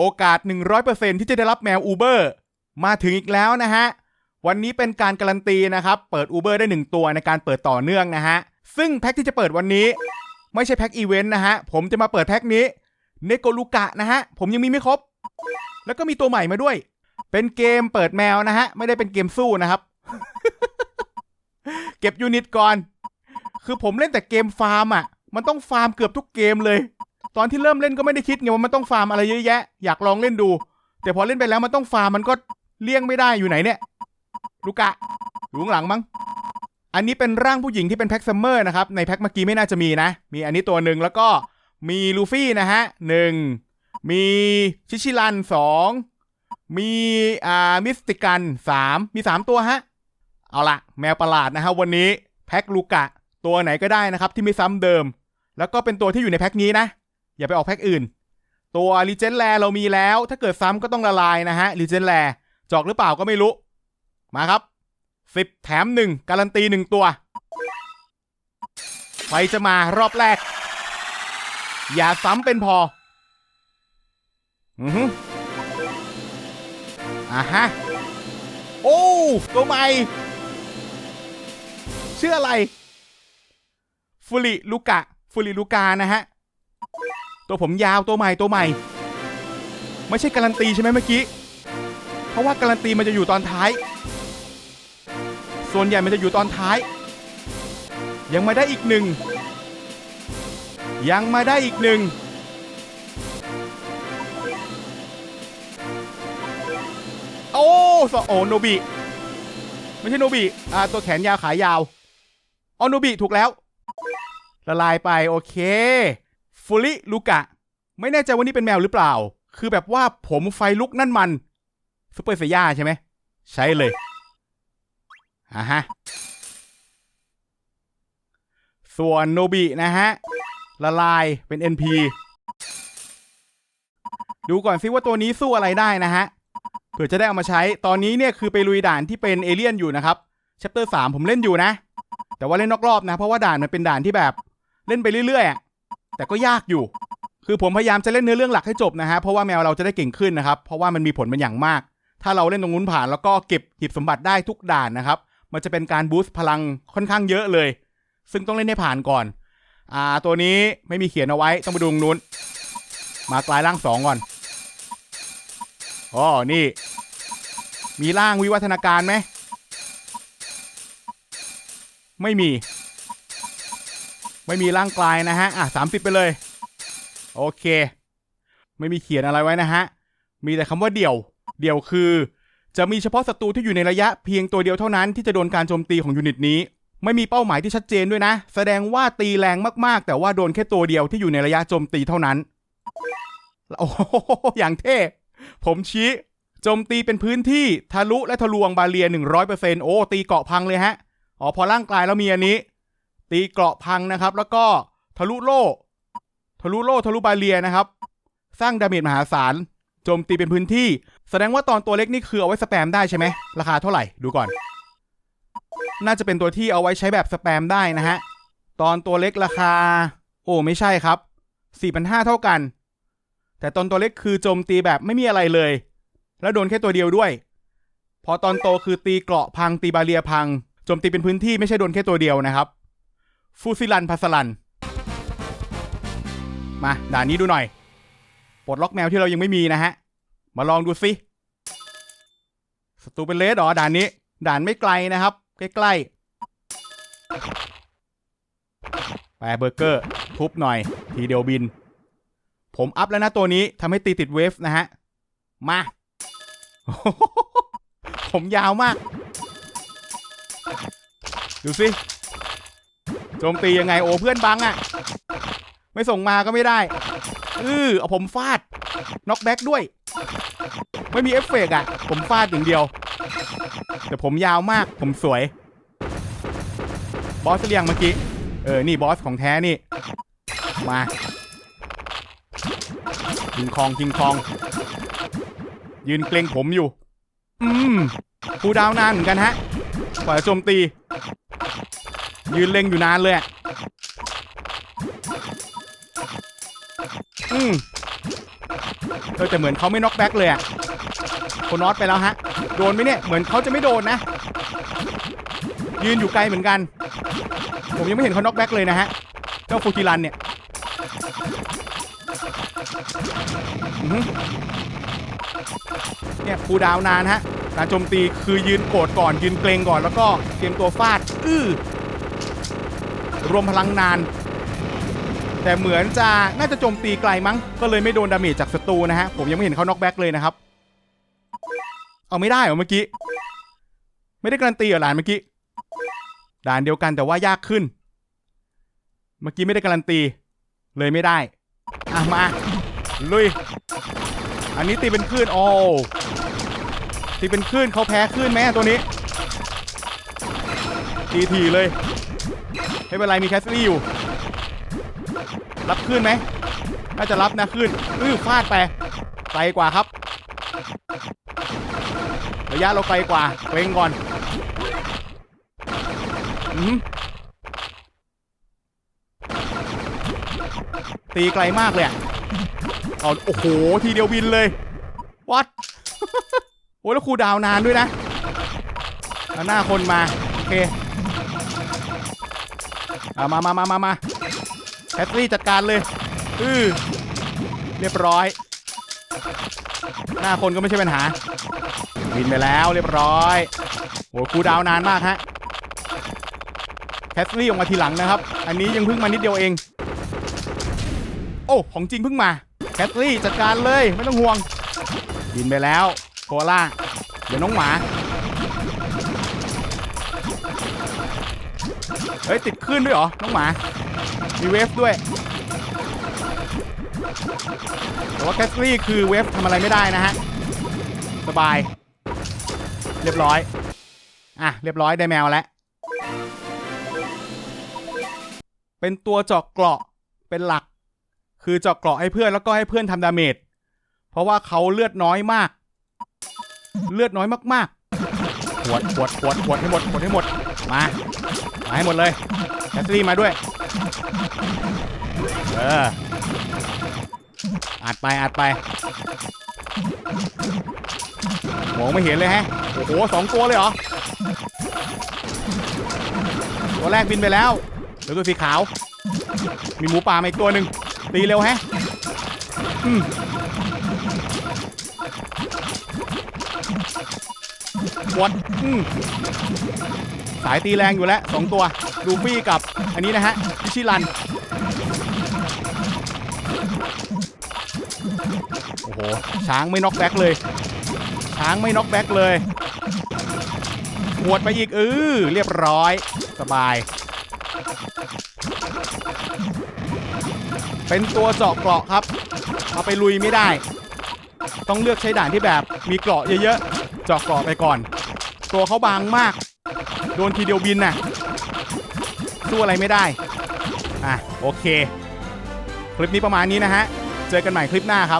โอกาส 100%ที่จะได้รับแมว Uber มาถึงอีกแล้วนะฮะ วันนี้เป็นการการันตีนะครับ เปิด Uber ได้ 1 ตัวในการเปิดต่อเนื่องนะฮะ ซึ่งแพ็คที่จะเปิดวันนี้ ไม่ใช่แพ็คอีเวนต์นะฮะ ผมจะมาเปิดแพ็คนี้เนโกลูกะนะฮะ ผมยังมีไม่ครบ แล้วก็มีตัวใหม่มาด้วย เป็นเกมเปิดแมวนะฮะ ไม่ได้เป็นเกมสู้นะครับ เก็บยูนิตก่อน คือผมเล่นแต่เกมฟาร์มอะ มันต้องฟาร์มเกือบทุกเกมเลย ตอนที่เริ่มเล่นก็ไม่ได้คิดไงว่ามันต้องฟาร์มอะไรเยอะแยะ อยากลองเล่นดู แต่พอเล่นไปแล้วมันต้องฟาร์มมันก็เลี่ยงไม่ได้อยู่ไหนเนี่ย ลูกะอยู่ข้างหลังมั้ง อันนี้เป็นร่างผู้หญิงที่เป็นแพ็กซัมเมอร์นะครับ ในแพ็กเมื่อกี้ไม่น่าจะมีนะ มีอันนี้ตัวหนึ่งแล้วก็มีลูฟี่นะฮะหนึ่งมีชิชิรันสองมีอ่ามิสติกันสามมีสามตัวฮะ เอาละแมวประหลาดนะฮะวันนี้แพ็คลูกะ ตัวไหนก็ได้นะครับที่ไม่ซ้ำเดิม แล้วก็เป็นตัวที่อยู่ในแพ็คนี้นะ อย่าไปออกแพ็คอื่น ตัวรีเจนแลเรามีแล้ว ถ้าเกิดซ้ำก็ต้องละลายนะฮะรีเจนแลจอกหรือเปล่าก็ไม่รู้ มาครับสิบแถมหนึ่งการันตีหนึ่งตัวใครจะมารอบแรก อย่าซ้ำเป็นพอ อือฮึอ่าฮะ โอ้ตัวใหม่ชื่ออะไรฟูริลูกะฟูริลูกานะฮะ ตัวผมยาวตัวใหม่ตัวใหม่ ไม่ใช่การันตีใช่ไหมเมื่อกี้ เพราะว่าการันตีมันจะอยู่ตอนท้าย ส่วนใหญ่มันจะอยู่ตอนท้าย ยังมาได้อีกหนึ่ง ยังมาได้อีกหนึ่งโอ้สโอโนบิไม่ใช่โนบิอ่าตัวแขนยาวขายาวอ๋อโนบิถูกแล้ว ละลายไปโอเค ฟูริลูกะ ไม่แน่ใจว่านี่เป็นแมวหรือเปล่า คือแบบว่าผมไฟลุกนั่นมันซุปเปอร์เซย่าใช่ไหม ใช่เลยอ่าฮะ ส่วนโนบินะฮะ ละลายเป็น NP ดูก่อนซิว่าตัวนี้สู้อะไรได้นะฮะ เผื่อจะได้เอามาใช้ ตอนนี้เนี่ยคือไปลุยด่านที่เป็นเอเลี่ยนอยู่นะครับ c h a p t e r 3ผมเล่นอยู่นะ แต่ว่าเล่นนอกรอบนะ เพราะว่าด่านมันเป็นด่านที่แบบ เล่นไปเรื่อยๆ แต่ก็ยากอยู่ คือผมพยายามจะเล่นเนื้อเรื่องหลักให้จบนะฮะเพราะว่าแมวเราจะได้เก่งขึ้นนะครับ เพราะว่ามันมีผลเป็นอย่างมาก ถ้าเราเล่นตรงนู้นผ่านแล้วก็เก็บหีบสมบัติได้ทุกด่านนะครับ มันจะเป็นการบูสต์พลังค่อนข้างเยอะเลย ซึ่งต้องเล่นให้ผ่านก่อน อ่าตัวนี้ไม่มีเขียนเอาไว้ต้องไปดูตรงนู้น มากลายร่างสองก่อนอ๋อนี่ มีร่างวิวัฒนาการไหมไม่มี ไม่มีร่างกายนะฮะ อะสามสิบไปเลย โอเค ไม่มีเขียนอะไรไว้นะฮะ มีแต่คำว่าเดี่ยว เดี่ยวคือ จะมีเฉพาะศัตรูที่อยู่ในระยะเพียงตัวเดียวเท่านั้นที่จะโดนการโจมตีของยูนิตนี้ ไม่มีเป้าหมายที่ชัดเจนด้วยนะ แสดงว่าตีแรงมากๆ แต่ว่าโดนแค่ตัวเดียวที่อยู่ในระยะโจมตีเท่านั้น โอ้โหอย่างเท่ ผมชี้โจมตีเป็นพื้นที่ทะลุและทะลวงบาเรีย100%โอ้ตีเกาะพังเลยฮะ อ๋อพอร่างกายแล้วมีอันนี้ ตีเกราะพังนะครับ แล้วก็ทะลุโล่ ทะลุโล่ทะลุบาเรียนะครับ สร้างดาเมจมหาศาลโจมตีเป็นพื้นที่ แสดงว่าตอนตัวเล็กนี่คือเอาไว้สแปมได้ใช่ไหมราคาเท่าไหร่ดูก่อน น่าจะเป็นตัวที่เอาไว้ใช้แบบสแปมได้นะฮะตอนตัวเล็กราคา โอ้ไม่ใช่ครับ4,500เท่ากัน แต่ตอนตัวเล็กคือโจมตีแบบไม่มีอะไรเลย แล้วโดนแค่ตัวเดียวด้วย พอตอนโตคือตีเกราะพังตีบาเรียพังโจมตีเป็นพื้นที่ไม่ใช่โดนแค่ตัวเดียวนะครับ ฟูซิลันพัสลัน มาด่านนี้ดูหน่อย ปลดล็อกแมวที่เรายังไม่มีนะฮะ มาลองดูสิศัตรูเป็นเลสหรอด่านนี้ ด่านไม่ไกลนะครับ ใกล้ๆแปรเบอร์เกอร์ทุบหน่อย ทีเดียวบิน ผมอัพแล้วนะตัวนี้ทำให้ตีติดเวฟนะฮะ มา ผมยาวมาก ดูสิ โจมตียังไงโอ้เพื่อนบังอะไม่ส่งมาก็ไม่ได้ อือเอาผมฟาดน็อกแบ็กด้วย ไม่มีเอฟเฟกต์อะผมฟาดอย่างเดียว แต่ผมยาวมากผมสวย บอสเรียงเมื่อกี้ เออ นี่บอสของแท้นี่ มาคิงคองคิงคอง ยืนเกรงผมอยู่ อืมคูดาวน์นานเหมือนกันฮะกว่าจะโจมตี ยืนเล็งอยู่นานเลยอืมอแต่เหมือนเขาไม่น็อกแบ็กเลยอะโคนอตไปแล้วฮะ โดนไหมเนี่ย เหมือนเขาจะไม่โดนนะ ยืนอยู่ไกลเหมือนกัน ผมยังไม่เห็นเขาน็อกแบ็กเลยนะฮะ เจ้าฟูจิรันเนี่ยอื้อหือเนี่ยคูดาวน์นานฮะ การโจมตีคือยืนโกรธก่อนยืนเกรงก่อนแล้วก็เตรียมตัวฟาด อื้อ รวมพลังนาน แต่เหมือนจะน่าจะโจมตีไกลมั้ง ก็เลยไม่โดนดาเมจจากศัตรูนะฮะ ผมยังไม่เห็นเขาน็อกแบ็กเลยนะครับ เอาไม่ได้เหรอเมื่อกี้ ไม่ได้การันตีเหรอหลานเมื่อกี้ ด่านเดียวกันแต่ว่ายากขึ้น เมื่อกี้ไม่ได้การันตี เลยไม่ได้ อะมา ลุย อันนี้ตีเป็นคลื่นโอ้ตีเป็นคลื่นเขาแพ้คลื่นไหมตัวนี้ทีทีเลย ไม่เป็นไรมีแคสซี่อยู่ รับคลื่นไหมน่าจะรับนะคลื่นอื้อฟาดไปไกลกว่าครับ ระยะเราไกลกว่าเกรงก่อนอืมตีไกลมากเลยอะเอาโอ้โห ทีเดียวบินเลย วัด โอ้ยแล้วครูดาวนานด้วยนะ หน้าคนมา โอเค เอามามามามามาแคสซี่จัดการเลยอือเรียบร้อย หน้าคนก็ไม่ใช่ปัญหาบินไปแล้วเรียบร้อยโหคูดาวนานมากฮะแคสซี่ออกมาทีหลังนะครับ อันนี้ยังเพิ่งมานิดเดียวเอง โอ้ ของจริงเพิ่งมาแคสซี่จัดการเลยไม่ต้องห่วงบินไปแล้วโคอาล่าเดี๋ยวน้องหมา ฮ้ยติดขึ้นด้วยเหรอ น้องหมา มีเวฟด้วย แต่ว่าแคสซี่คือเวฟทำอะไรไม่ได้นะฮะ สบาย เรียบร้อย อะ เรียบร้อยได้แมวแล้ว เป็นตัวเจาะเกราะ เป็นหลัก คือเจาะเกราะให้เพื่อนแล้วก็ให้เพื่อนทำดาเมจ เพราะว่าเขาเลือดน้อยมาก เลือดน้อยมากๆหวดหวดหวดหวดให้หมดหวดให้หมด มา มาให้หมดเลยแคสซี่มาด้วย เอออัดไปอัดไปมองไม่เห็นเลยแฮะ โอ้โหสองตัวเลยเหรอ ตัวแรกบินไปแล้วเดี๋ยวตัวสีขาว มีหมูป่ามาอีกตัวหนึ่งตีเร็วแฮะอืมวดอืม สายตีแรงอยู่แล้วสองตัวลูฟี่กับอันนี้นะฮะพิชิรันโอ้โหช้างไม่น็อกแบ็กเลย ช้างไม่น็อกแบ็กเลยหวดไปอีกเออเรียบร้อยสบาย เป็นตัวเจาะเกราะครับเอาไปลุยไม่ได้ ต้องเลือกใช้ด่านที่แบบมีเกราะเยอะๆเจาะเกราะไปก่อน ตัวเขาบางมาก ดนทีเดียวบินน่ะสู้อะไรไม่ได้ อะ โอเค คลิปนี้ประมาณนี้นะฮะ เจอกันใหม่คลิปหน้าครับ